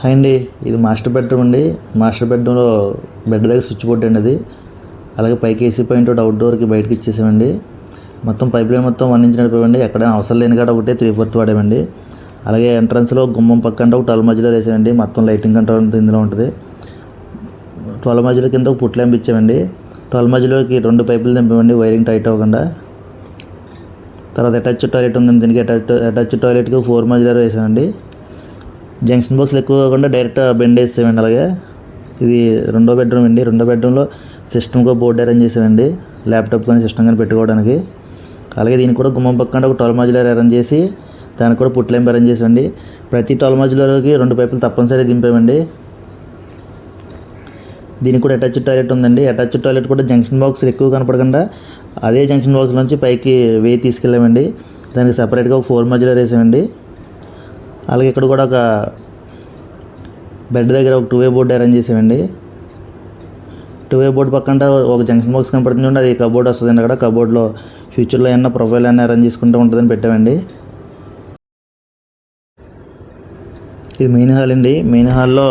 Hi అండి ఇది master bedroom అండి. మాస్టర్ బెడ్రూమ్లో బెడ్ దగ్గర స్విచ్ బోర్డ్ అండి అది. అలాగే పైకి ఏసీ పాయింట్ ఒకటి అవుట్డోర్కి బయటకి ఇచ్చేసామండి. మొత్తం పైప్ లైన్ మొత్తం వన్ ఇంచ్ నడిపామండి ఎక్కడైనా అవసరం లేని కాడ ఒకటే త్రీ ఫోర్త్ వాడామండి. అలాగే ఎంట్రన్స్లో గుమ్మం పక్కన ఒక ట్వెల్వ్ మధ్యలో వేసామండి. మొత్తం లైటింగ్ కంట్రోల్ ఇందులో ఉంటుంది. ట్వెల్వ్ మధ్యలో కింద ఒక పుట్ ల్యాంప్ ఇచ్చామండి. ట్వెల్వ్ మధ్యలోకి రెండు పైపులు దింపామండి. వైరింగ్ టైట్ అవ్వకుండా. తర్వాత అటాచ్ టాయిలెట్ ఉందండి. దీనికి అటాచ్ అటాచ్ టాయిలెట్కి ఫోర్ మధ్యలో వేసామండి. జంక్షన్ బాక్స్లు ఎక్కువ కాకుండా డైరెక్ట్ బెండ్ వేసేవండి అలాగే. ఇది రెండో బెడ్రూమ్ అండి. రెండో బెడ్రూమ్లో సిస్టమ్కి బోర్డు అరేంజ్ చేసామండి ల్యాప్టాప్ కానీ సిస్టమ్ కానీ పెట్టుకోవడానికి. అలాగే దీనికి కూడా గుమ్మం పక్కన ఒక టోల్ మధ్యలో అరేంజ్ చేసి దానికి కూడా పుట్లేం అరేంజ్ చేసామండి ప్రతి టోల్ మధ్యలోకి రెండు పైపులు తప్పనిసరి దింపామండి దీనికి కూడా అటాచ్ టాయిలెట్ ఉందండి. అటాచ్ టాయిలెట్ కూడా జంక్షన్ బాక్స్ ఎక్కువ కనపడకుండా అదే జంక్షన్ బాక్స్ నుంచి పైకి వేయి తీసుకెళ్ళామండి. దానికి సపరేట్గా ఒక ఫోర్ మధ్యలో వేసామండి అలాగే ఇక్కడ కూడా ఒక బెడ్ దగ్గర ఒక టూ వే బోర్డు అరేంజ్ చేసామండి. టూ వే బోర్డు పక్కన ఒక జంక్షన్ బాక్స్ కనపడుతుంది చూడండి. అది కబోర్డ్ వస్తుందండి అక్కడ. కబోర్డ్లో ఫ్యూచర్లో ఏమన్నా ప్రొఫైల్ అయినా అరేంజ్ చేసుకుంటూ ఉంటుందని పెట్టామండి. ఇది మెయిన్ హాల్ అండి. మెయిన్ హాల్లో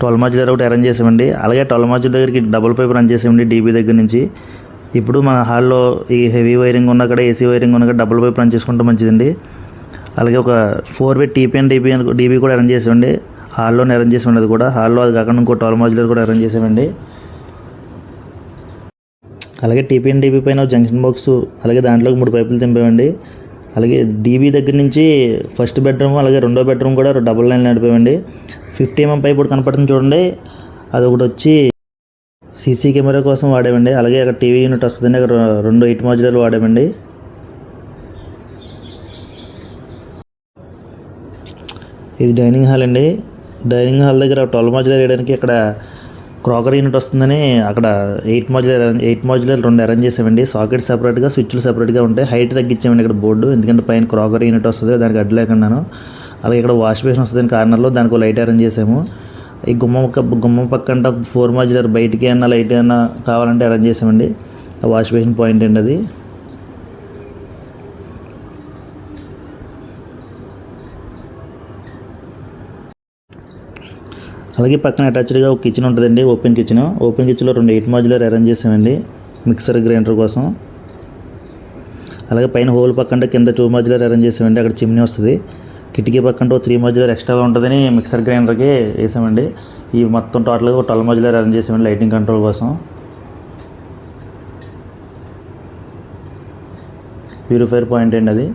ట్వెల్వ్ మధ్య దగ్గర ఒకటి అరేంజ్ చేసామండి. అలాగే ట్వెల్వ్ మధ్య దగ్గరికి డబుల్ పైప్ రన్ చేసామండి డీబీ దగ్గర నుంచి. ఇప్పుడు మన హాల్లో ఈ హెవీ వైరింగ్ ఉన్న అక్కడ ఏసీ వైరింగ్ ఉన్న డబుల్ పైప్ రన్ చేసుకుంటే మంచిదండి. అలాగే ఒక four way TPN DP DB కూడా అరేంజ్ చేసామండి. హాల్లోనే అరేంజ్ చేసి అది కూడా. హాల్లో అది కాకుండా ఇంకో టోల్ మధ్యలో కూడా అరేంజ్ చేసామండి. అలాగే టీపీఎన్ డీబీ పైన జంక్షన్ బాక్స్ అలాగే దాంట్లో మూడు పైపులు తింపామండి. అలాగే డీబీ దగ్గర నుంచి ఫస్ట్ బెడ్రూమ్ అలాగే రెండో బెడ్రూమ్ కూడా డబుల్ లైన్ నడిపామండి. ఫిఫ్టీ ఎంఎం పైప్ కూడా కనపడుతుంది చూడండి. అది ఒకటి వచ్చి సీసీ కెమెరా కోసం వాడామండి. అలాగే అక్కడ టీవీ యూనిట్ వస్తుందండి. అక్కడ రెండు ఎయిట్ మాడ్యులర్లు వాడామండి. ఇది డైనింగ్ హాల్ అండి. డైనింగ్ హాల్ దగ్గర ట్వెల్వ్ మాడ్యులర్ వేయడానికి ఇక్కడ క్రాకరీ యూనిట్ వస్తుందని అక్కడ ఎయిట్ మాడ్యులర్ ఎయిట్ మాడ్యులర్ రెండు అరేంజ్ చేసామండి. సాకెట్ సెపరేట్గా స్విచ్లు సెపరేట్గా ఉంటాయి. హైట్ తగ్గించామండి ఇక్కడ బోర్డు. ఎందుకంటే పైన క్రాకరీ యూనిట్ వస్తుంది దానికి అడ్డు లేకున్నాను అలాగే ఇక్కడ వాష్ బేసిన్ వస్తుంది కార్నర్లో దానికి ఒక లైట్ అరేంజ్ చేసాము. ఈ గుమ్మం పక్క గుమ్మం పక్కన ఫోర్ మాడ్యులర్ బయటికి అయినా లైట్ ఏమన్నా కావాలంటే అరేంజ్ చేసామండి. ఆ వాష్ బేసిన్ పాయింట్ అండి అది. అలాగే పక్కన అటాచ్డ్గా ఒక కిచెన్ ఉంటుందండి ఓపెన్ కిచెన్ ఓపెన్ కిచెన్లో రెండు ఎయిట్ మాడ్యులర్ అరేంజ్ చేసామండి మిక్సర్ గ్రైండర్ కోసం. అలాగే పైన హోల్ పక్కన కింద టూ మాడ్యులర్ అరేంజ్ చేసామండి అక్కడ చిమ్నీ వస్తుంది. కిటికీ పక్కన త్రీ మాడ్యులర్ ఎక్స్ట్రాగా ఉంటుందని మిక్సర్ గ్రైండర్కి వేసామండి ఈ మొత్తం టోటల్గా ఒక ట్వెల్వ్ మాడ్యులర్ అరేంజ్ చేసామండి లైటింగ్ కంట్రోల్ కోసం. ప్యూరిఫైర్ పాయింట్ అండి అది.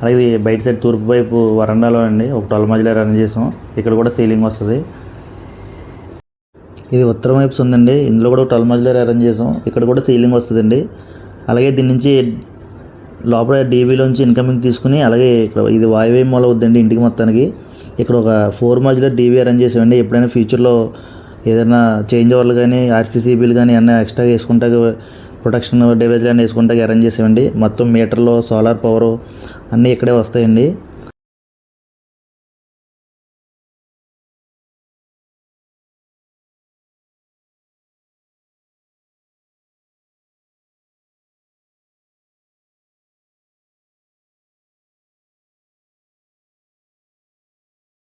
అలాగే ఇది బయట సైడ్ తూర్పు వైపు వరండాలో అండి. ఒక ట్వెల్వ్ మధ్యలో రన్ చేసాం. ఇక్కడ కూడా సీలింగ్ వస్తుంది. ఇది ఉత్తరం వైపు ఉందండి ఇందులో కూడా ఒక ట్వెల్వ్ మధ్యలో అరేంజ్ చేసాం. ఇక్కడ కూడా సీలింగ్ వస్తుందండి. అలాగే దీని నుంచి లోపల డీబీలోంచి ఇన్కమింగ్ తీసుకుని అలాగే ఇక్కడ ఇది వాయువే మూల వద్దండి ఇంటికి మొత్తానికి. ఇక్కడ ఒక ఫోర్ మధ్యలో డీబీ అరేంజ్ చేసామండి. ఎప్పుడైనా ఫ్యూచర్లో ఏదైనా చేంజ్ ఓవర్లు కానీ ఆర్సీసీబీలు కానీ అన్నీ ఎక్స్ట్రా వేసుకుంటా ప్రొటెక్షన్ డివైజ్లు అన్నీ వేసుకుంటే అరేంజ్ చేసామండి మొత్తం మీటర్లు సోలార్ పవరు అన్నీ ఇక్కడే వస్తాయండి.